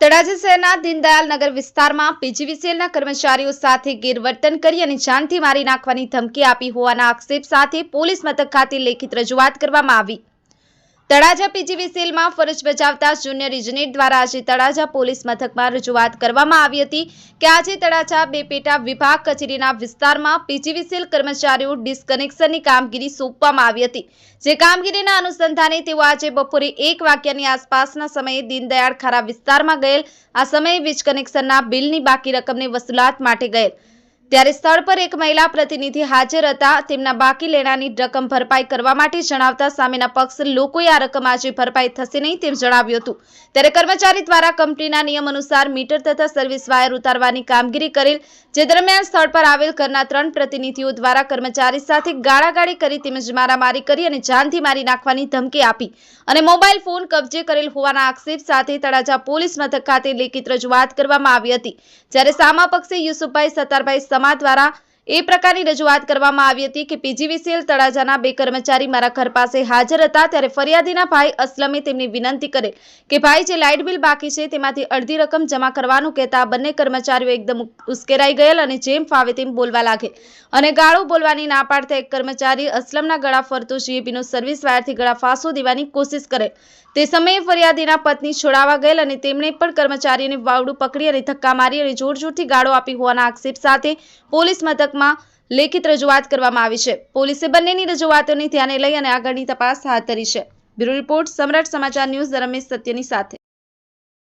તળાજા શહેરના દીનદયાલ નગર વિસ્તારમાં પીજીવીસીએલના કર્મચારીઓ સાથે ગેરવર્તન કરી અને જાનથી મારી નાખવાની ધમકી આપી હોવાના આક્ષેપ સાથે પોલીસ મથક ખાતે લેખિત રજૂઆત કરવામાં આવી. તળાજા પીજીવીસીએલમાં ફરજ બજાવતા જુનિયર ઇજનેર દ્વારા આજે તળાજા પોલીસ મથકમાં રજૂઆત કરવામાં આવી હતી કે આજે તળાજા બે પેટા વિભાગ કચેરીના વિસ્તારમાં પીજીવીસીએલ કર્મચારીઓ ડિસ્કનેક્શનની કામગીરી સોંપવામાં આવી હતી. જે કામગીરીના અનુસંધાને તેઓ આજે બપોરે એક વાગ્યાની આસપાસના સમયે દીનદયાળ ખારા વિસ્તારમાં ગયેલ. આ સમયે વીજ કનેક્શનના બિલની બાકી રકમની વસૂલાત માટે ગયેલ. ત્યારે સ્થળ પર એક મહિલા પ્રતિનિધિ હાજર હતા. તેમના બાકી લેણાની રકમ ભરપાઈ કરવા માટે જણાવતા સામેના પક્ષ લોકોએ આ રકમ આજે ભરપાઈ થશે નહીં તેમ જણાવ્યું હતું. ત્યારે કર્મચારી દ્વારા કંપનીના નિયમ અનુસાર મીટર તથા સર્વિસ વાયર ઉતારવાની કામગીરી કરેલ, જે દરમિયાન સ્થળ પર આવેલ ઘરના ત્રણ પ્રતિનિધિઓ દ્વારા કર્મચારી સાથે ગાળાગાળી કરી તેમજ મારામારી કરી અને જાનથી મારી નાખવાની ધમકી આપી અને મોબાઈલ ફોન કબજે કરેલ હોવાના આક્ષેપ સાથે તળાજા પોલીસ મથક ખાતે લેખિત રજૂઆત કરવામાં આવી હતી. જ્યારે સામા પક્ષે યુસુફભાઈ સત્તારભાઈ સમા દ્વારા એ પ્રકારની રજૂઆત કરવામાં આવી હતી કે પીજીવીસીએલ તળાજાના બે કર્મચારી મારા ઘર પાસે હાજર હતા ત્યારે ફરિયાદીના ભાઈ અસલમે તેમની વિનંતી કરેલ કે ભાઈ, જે લાઇટ બિલ બાકી છે તેમાંથી અડધી રકમ જમા કરવાનું કહેતા બંને કર્મચારીઓ એકદમ ઉશ્કેરાઈ ગયેલ અને જેમ ફાવે તેમ બોલવા લાગે. અને ગાળો બોલવાની ના પાડતા એક કર્મચારી અસલમના ગળા ફરતો જીએબીનો સર્વિસ વાયરથી ગળા ફાંસો દેવાની કોશિશ કરે. તે સમયે ફરિયાદીના પત્ની છોડાવા ગયેલ અને તેમણે પણ કર્મચારીને વાવડું પકડી અને ધક્કા મારી અને જોરજોરથી ગાળો આપી હોવાના આક્ષેપ સાથે પોલીસ મથકમાં લેખિત રજૂઆત કરવામાં આવી છે. પોલીસે બંનેની રજૂઆતોને ધ્યાને લઈ અને આગળની તપાસ હાથ ધરી છે. બ્યુરો રિપોર્ટ સમ્રાટ સમાચાર ન્યૂઝ રમેશ સત્યની સાથે.